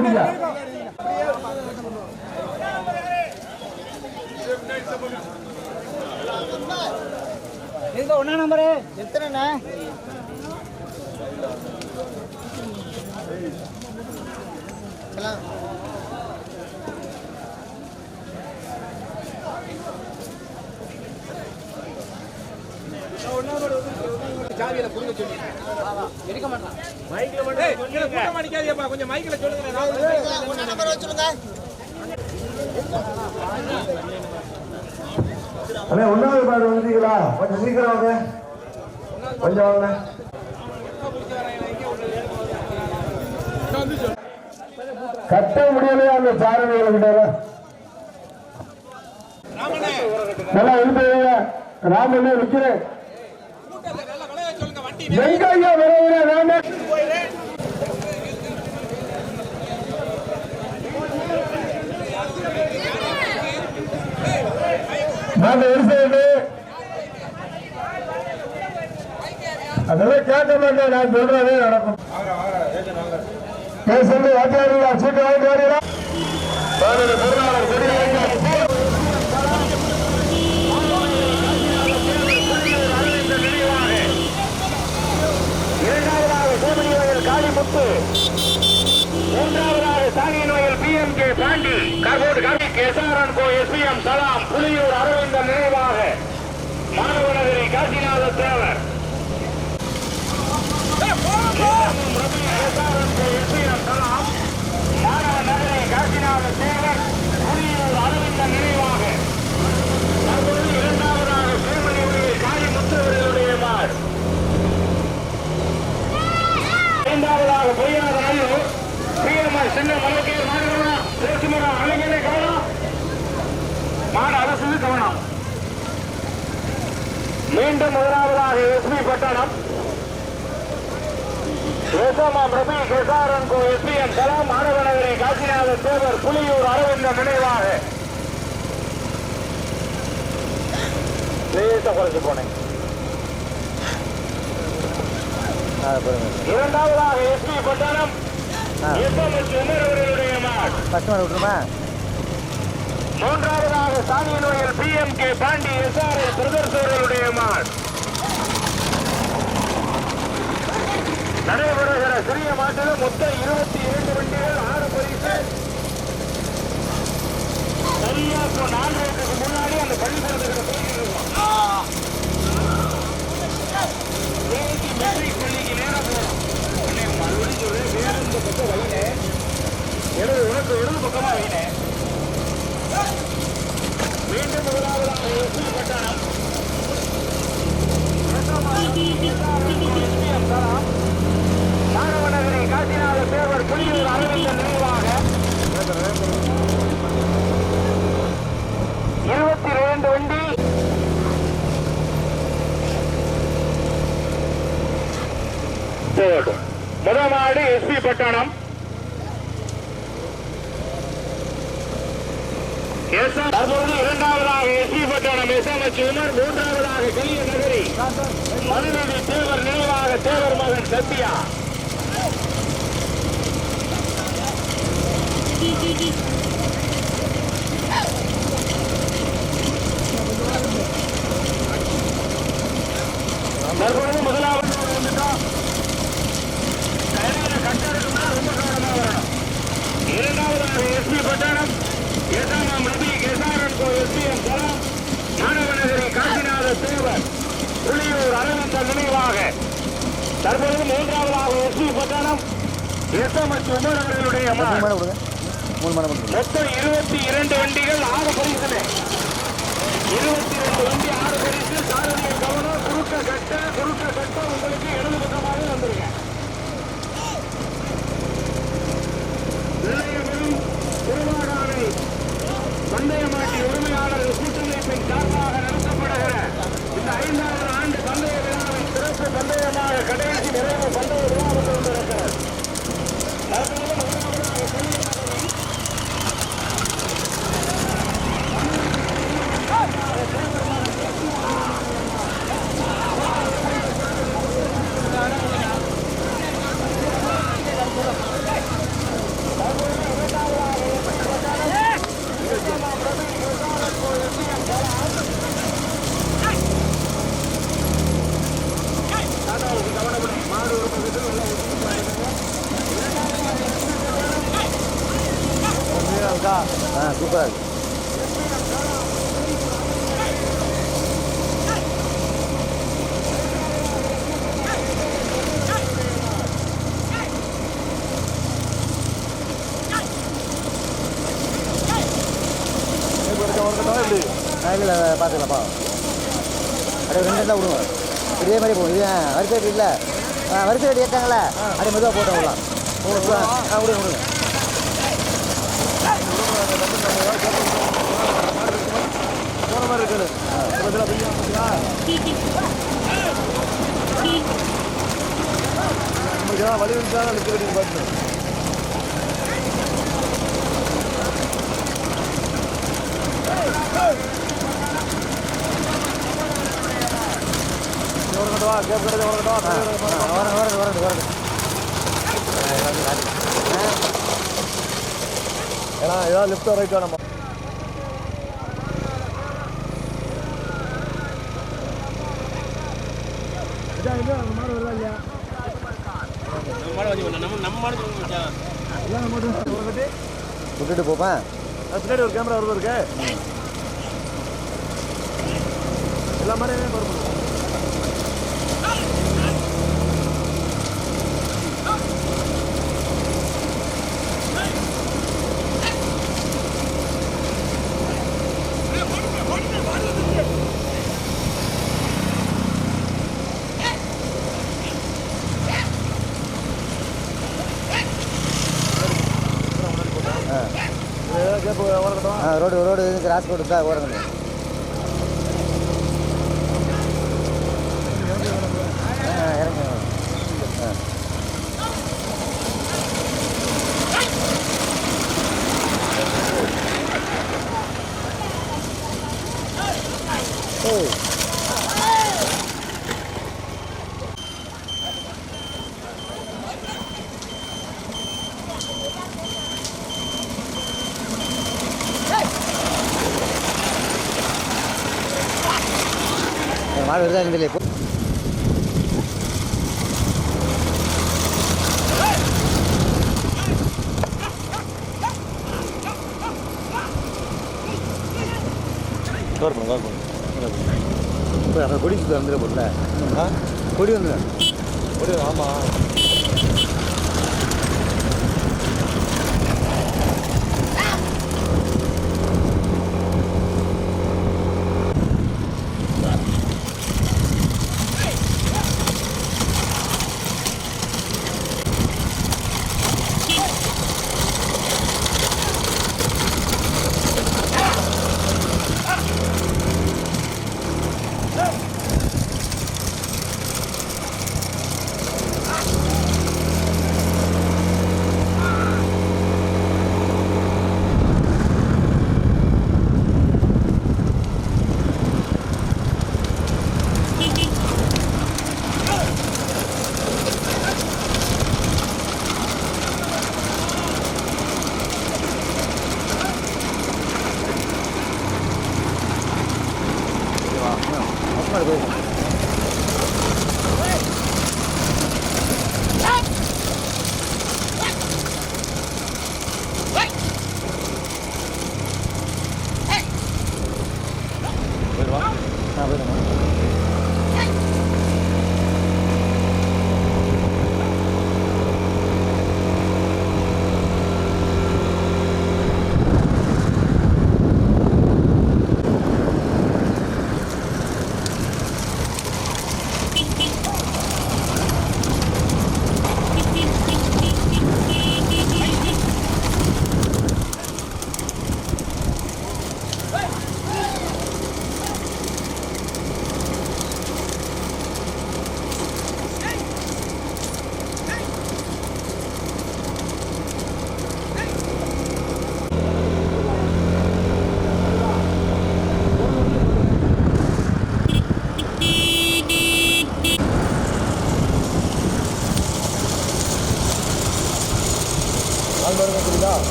முடியல ஒன்னா நம்பரு. எத்தனை முன்னாடியே முடிஞ்சா எங்க ஒன்னா நம்பரு எத்தனைண்ணா கொஞ்சம் மைக்ல சொல்லுங்க. நம்பர் வச்சுருங்க. அண்ணே ஒன்னாவது பாடு வந்துட்டீங்களா? கொஞ்சம் சீக்கிரம் வாங்க. கொஞ்சம் வாங்க. கட்ட முடியலையா அந்த சாரதிகளை கிட்ட? நல்லா எழுந்து ராமண்ணே நிக்கிறேன். எங்க விரைவில் நான் அதெல்லாம் கேட்க மாட்டேன் நான் சொல்றதே நடக்கும். பேசுறது வாத்தியாரியா சீட்டு வாங்கி வரீங்களா? பொருளாளர் கொடியேற்ற இரண்டாவதாக கோமணி காளிமுத்து. மூன்றாவதாக சாகியின் நோயல் பி எம் கே பாண்டி. கர்வோடு கவி கேசாரன் co S P M Salam Puliyur Aravindan நினைவாக. மாணவ நகரி காசிநாத தேவர். மாணவ நகரி காசிநாத தேவர் புலியூர் அரவிந்தன் நினைவாக தற்பொழுது இரண்டாவதாக கோமணி வயல் காளிமுத்து அவர்களுடைய மார் இரண்டாவதாக பொய்யாத நல்லூர் பிஎம்ஆர் சின்ன மலக்கீர் மாடுகளா தேசிமரம் அழகிலே கவனம் மாடு அரசு கவனம் மீண்டும் முதலாவதாக எஸ்பி பட்டணம். ஏசமாம் ரபி கேசாரன் கோ எஸ்பி எஸ்பிஎம் கலாம் மாணவநகரி காசிநாத தேவர் புலியூர் அரவிந்த நினைவாக. லேசா குறைச்சு போனேன். இரண்டாவதாக எஸ்பி மாட் கஸ்டமர் விட்டுருமா? மூன்றாவதாக சாமியனுடைய P M K Pandi SRL brothers அவர்களுடைய மாட் நடைபெறுகிற சிறிய மாட்டில் மொத்தம் இருபத்தி இரண்டு வண்டிகள் ஆறு பரிசு. சரியா இப்போ வயசுக்கு முன்னாடி அந்த பள்ளிக்கூடத்துக்கு இருக்கோம் தேதி மெட்ரிக் பள்ளிக்கு நேரம் போகணும் உன்னை மறுபடியும் சொல்றேன் வேற இந்த பக்கம் வைங்க இடது உனக்கு இடது பக்கமா வைங்க மீண்டும் முதலாவதாக எஸ்பி பட்டணம் மாணவநகரி காசிநாத தேவர் புலியூர் அரவிந்தன் நினைவாக இருபத்தி இரண்டு வண்டி போகட்டும் முதல் மாடு எஸ்பி தற்பொழுது இரண்டாவதாக எஸ்பி பட்டணம் எஸ்எம்எச் உமர் மூன்றாவதாக கலிய நகரி மனுநதி தேவர் நினைவாக தேவர் மகன் சத்யா. தற்பொழுது முதலாவது வந்துட்டோம் கையில கட்டெடுக்கணும்னா ரொம்ப கவனமா வரணும் இரண்டாவதாக எஸ்பி பட்டணம் எஸ்எம்எம் ரபி கேசாரன் கோ எஸ்பிஎம் தலம் மாணவநகரி காசிநாத தேவர் புலியூர் அரவிந்த நினைவாக. தற்பொழுது மூன்றாவதாக எஸ்பி பட்டணம் எஸ்எம்எஸ் உமர் அவர்களுடைய மொத்தம் இருபத்தி இரண்டு வண்டிகள் ஆறு பரிசுல இருபத்தி ரெண்டு வண்டி ஆறு பரிசு சாரதிய கவனம் குறுக்க கட்ட குறுக்க கட்ட உங்களுக்கு இடது பக்கமாக வந்துருங்க நிலையங்களும் திருவாடானை பந்தயமாட்டி உரிமையாளர் கூட்டமைப்பின் சார்பாக நடத்தப்பட ஆ சூப்பராக இருக்கு ஆ இல்லை இல்லை பார்த்துக்கலாம்ப்பா அப்படியே ரெண்டு ரெண்டாக விடுங்க இதே மாதிரி போகும் இது ஆ, வரிசை ஆ வரிசை கட்டி ஏற்றாங்களே அப்படியே மெதுவாக போட்டோம் விடலாம். விடுங்க விடுங்க போன மாதிரி இருக்குது வழி வந்துச்சா நிற்க வேண்டியது பார்த்து வா கேப் கிடையாது வரக்கட்டும் ஆ வரணும் வரணும் வரணும் வரணும் ஏன்னா ஏதாவது லெஃப்டோ ரைட்டோ நம்ம இதான் இது அந்த மாடு வருதா இல்லையா நம்ம மாடு வந்து நம்ம நம்ம மாடு சொல்லுங்க மச்சான். ஏன்னா நம்ம மட்டும் ஒரு நம்ம விட்டுட்டு போப்பேன் பின்னாடி ஒரு கேமரா வருது இருக்கு எல்லா மாதிரியுமே பருப்பு ஆ ஏதாவது கேப் வரக்கட்டும் ஆ ரோடு ரோடு கிராஸ் ரோடு தான் ஓரங்க ஆ இறங்க ஆ ஏய் மாடு வருதா இல்லையா இப்போ கவர் பண்ணு கவர் பண்ணு இப்போ அப்புறம் கொடி சுற்றி வந்துட போல. கொடி வந்துடும் கொடி ஆமாம்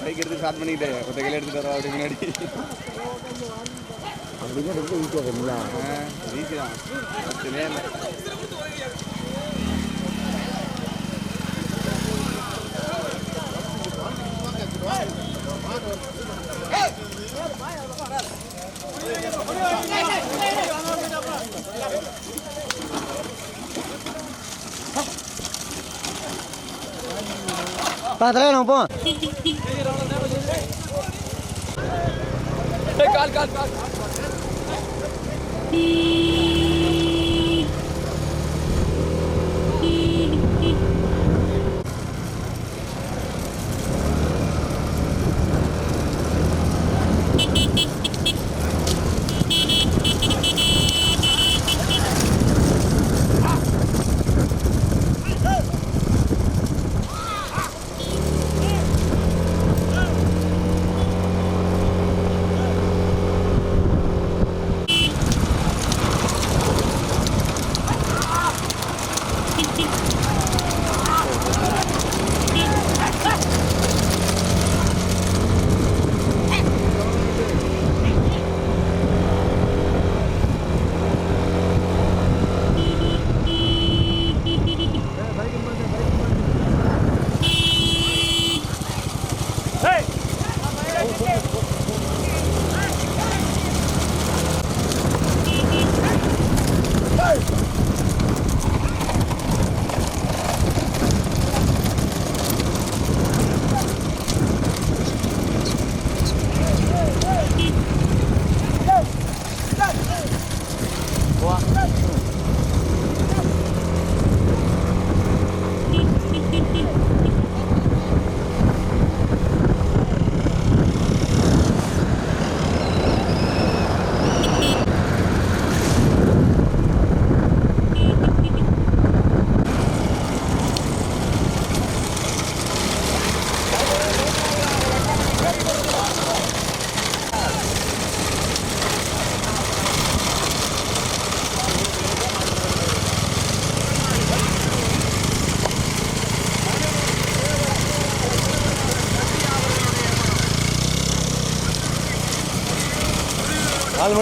பைக் எடுத்து ஸ்டார்ட் பண்ணிக்கிட்டு ஒத்த கையில் எடுத்துட்டு வரோம் அப்படி முன்னாடி. அப்படின்னா ரொம்ப ஈஸியாக ஈஸி தான். பிரச்சனையே இல்லை பார்த்துல நம்ம போ நாலு மணி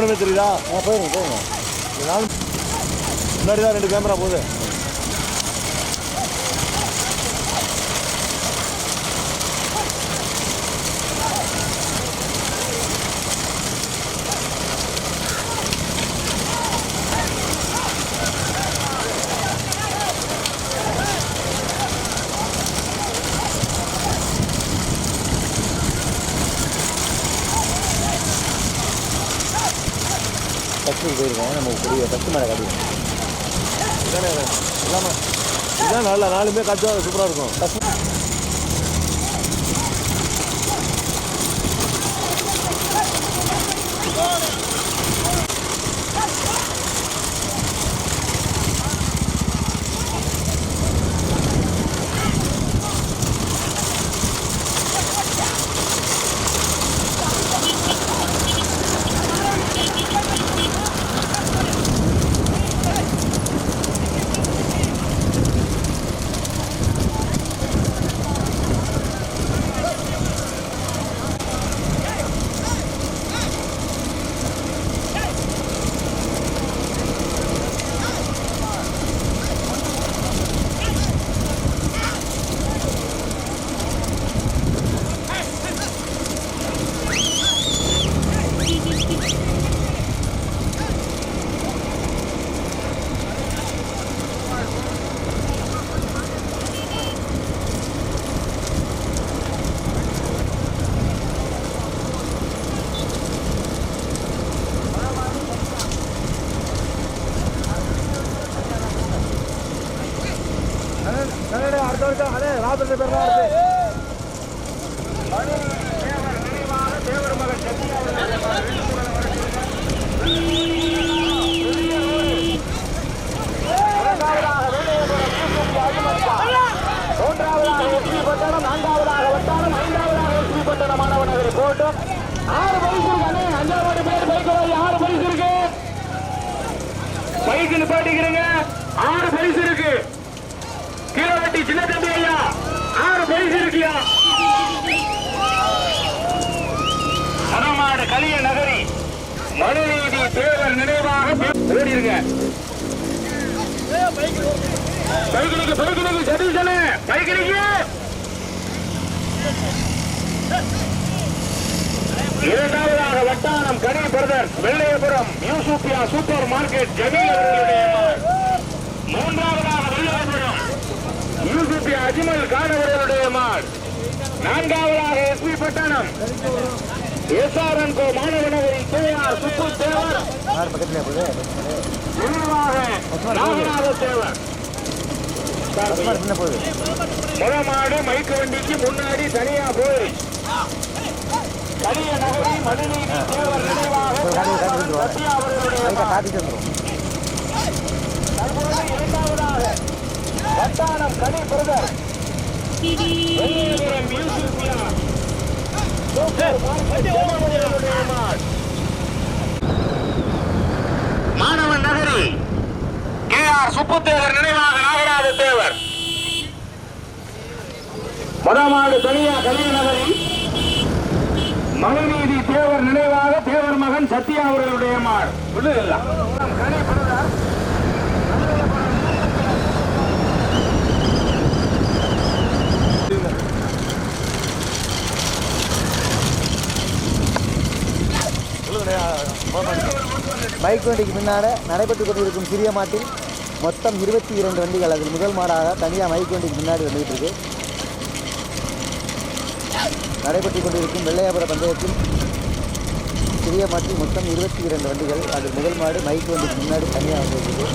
நேரம் தெரியுதா? ஆ போயிருங்க போயிருங்க இந்த நாலு முன்னாடி தான் ரெண்டு கேமரா போகுது ஃபஸ்ட்டு போயிருக்கோம் நம்ம பெரிய ஃபஸ்ட்டு மேலே காட்டிடுவோம் இதானே இல்லாமல் இதான் நல்லா நாலுமே காய்ச்சா சூப்பராக இருக்கும். agarrar, velho. நினைவாக ஓடிருங்க பைக்கிலிக்கு பைக்கிலிக்கு சதீஷனு பைக்கிலிக்கு இரண்டாவதாக வட்டாரம் Kani brothers Vellaiyapuram Yusufiya super market Jameel அவர்களுடைய மூன்றாவதாக வெள்ளையபுரம் யூசுப்பியா அஜ்மல் கான் அவர்களுடைய மாள் நான்காவதாக எஸ்பி பட்டணம். எஸ்ஆர்என் கோ மாணவனவரி கேஆர் சுப்பு தேவர். நாகநாத தேவர் முளமாடு மைக்கு வண்டிக்கு முன்னாடி தனியா போய். கலிய நகரி மனுநீதி தேவர் நினைவாக தற்போது இரண்டாவதாக Vattanam Kani brother. Vellaiyapuram Yusufiya super market ஜெயமணியனுடைய mall. மாணவன் நகரி. கே ஆர் சுப்புத்தேவர் நினைவாக நாகராஜ தேவர். மதமாடு தனியா கலிய நகரி. மனுநீதி தேவர் நினைவாக தேவர் மகன் சத்யா அவர்களுடைய மாடு. பைக் வண்டிக்கு முன்னாட நடைபெற்று கொண்டிருக்கும் சிறிய மாட்டில் மொத்தம் இருபத்தி இரண்டு வண்டிகள். அதில் முதல் மாடாக தனியாக மைக் வண்டிக்கு முன்னாடி வந்துகிட்டு இருக்கு நடைபெற்று கொண்டிருக்கும் வெள்ளையாபுர பந்தயத்தில் சிறிய மாட்டில் மொத்தம் இருபத்தி இரண்டு வண்டிகள். அதில் முதல் மாடு மைக் வண்டிக்கு முன்னாடி தனியாக வந்துருக்கு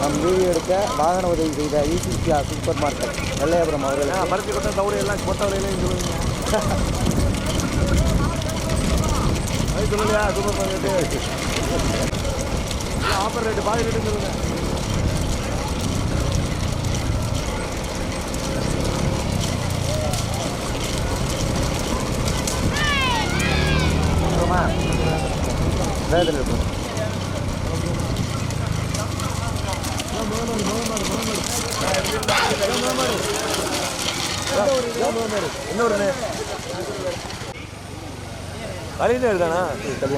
நம் வீடியோ எடுக்க வாகன உதவி செய்த யூசிசிஆர் சூப்பர் மார்க்கெட். வெள்ளையாபுரம் அவர்கள் பருத்தி கொட்ட தவிர எல்லாம் கொட்ட வரையில சொல்லுங்க அது சொல்லலையா சூப்பர் மார்க்கெட்டு ஆஃபர் ரேட்டு பாதி ரேட்டு சொல்லுங்க. அப்புறமா இருக்கும் இன்னொரு அழிந்தேர் தானா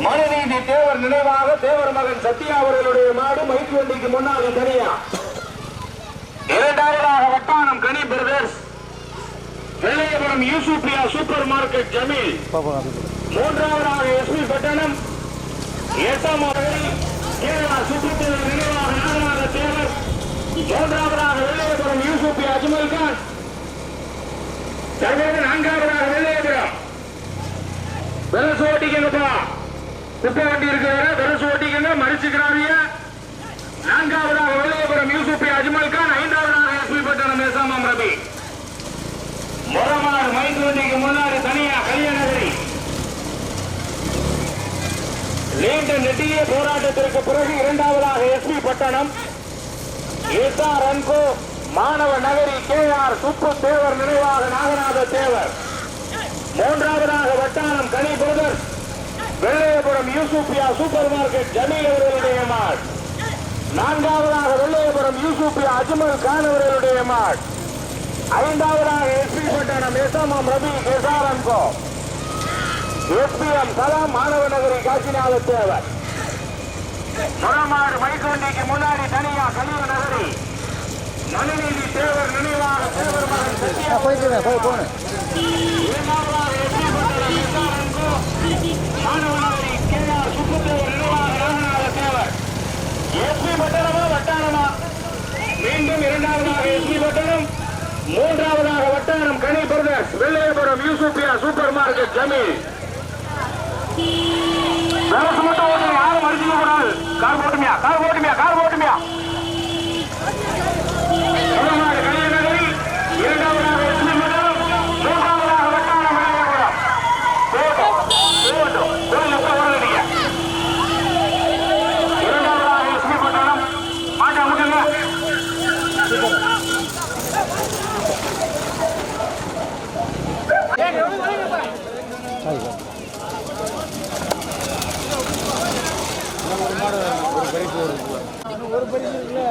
மனுநீதி தேவர் நினைவாக தேவர் மகன் சத்யா அவர்களுடைய மாடு மைக்கு வண்டிக்கு முன்னாடி தனியா? இரண்டாவதாக Vattanam Kani brothers Vellaiyapuram Yusufiya super market Jameel. மூன்றாவதாக எஸ்பி பட்டணம். எட்டாம் மகளிர் கேரளா சுற்றுச்சூழல் நினைவாக நாகநாத தேவர். மூன்றாவதாக வெள்ளையபுரம் யூசுப்ரியா அஜ்மல் கான். தற்போது நான்காவதாக வெள்ளை வெரசு ஓட்டிக்கங்கப்பா. குப்பை வண்டி இருக்கிற வெரசு ஓட்டிக்கங்க மறிச்சுக்கிறாரிய நான்காவதாக வெள்ளையபுரம் யூசுப் அஜ்மல் கான் ஐந்தாவதாக எஸ்பி பட்டணம் எசாமாம் ரவி. முரமாறு மைந்து வண்டிக்கு முன்னாடி தனியா கல்யாணகிரி. நீண்ட நெட்டிய போராட்டத்திற்கு பிறகு இரண்டாவதாக எஸ்பி பட்டணம் எஸ்ஆர் ரன்கோ மாணவ நகரி கே ஆர் சுப்பு தேவர் நினைவாக நாகநாத தேவர். மூன்றாவது Vattanam Kani brothers Vellaiyapuram Yusufiya super market Jameel அவர்களுடைய மாட். நான்காவதாக வெள்ளையபுரம் யூசுப்பியா அஜ்மல் கான் அவர்களுடைய மாட். ஐந்தாவதாக SP Pattanam SMM Ravi SR and co SPM Salam மாணவ நகரி காசிநாத தேவர். முரமாடு மைக்கோண்டிக்கு முன்னாடி தனியா கலிய நகரி. மனுநீதி தேவர் நினைவாக தேவர் மகன் போயிட்டு அன்கோ மாணவ நகரி கே ஆர் சுப்புத்தேவர் நினைவாக ராமநாத தேவர் எஸ்பி பட்டணமா வட்டாரமா? மீண்டும் இரண்டாவதாக எஸ்பி பட்டணம். மூன்றாவதாக வட்டாரம் கனி பிரதேஷ் வெள்ளையபுரம் யூசுப்பியா சூப்பர் மார்க்கெட் ஜமீல். வேலைக்கு மட்டும் ஓட்டுங்க யாரும் மறுச்சிக்க கூடாது. கார் ஓட்டுமையா கார் ஓட்டுமையா கார் ஓட்டுமையா ஒரு பரிசு வருது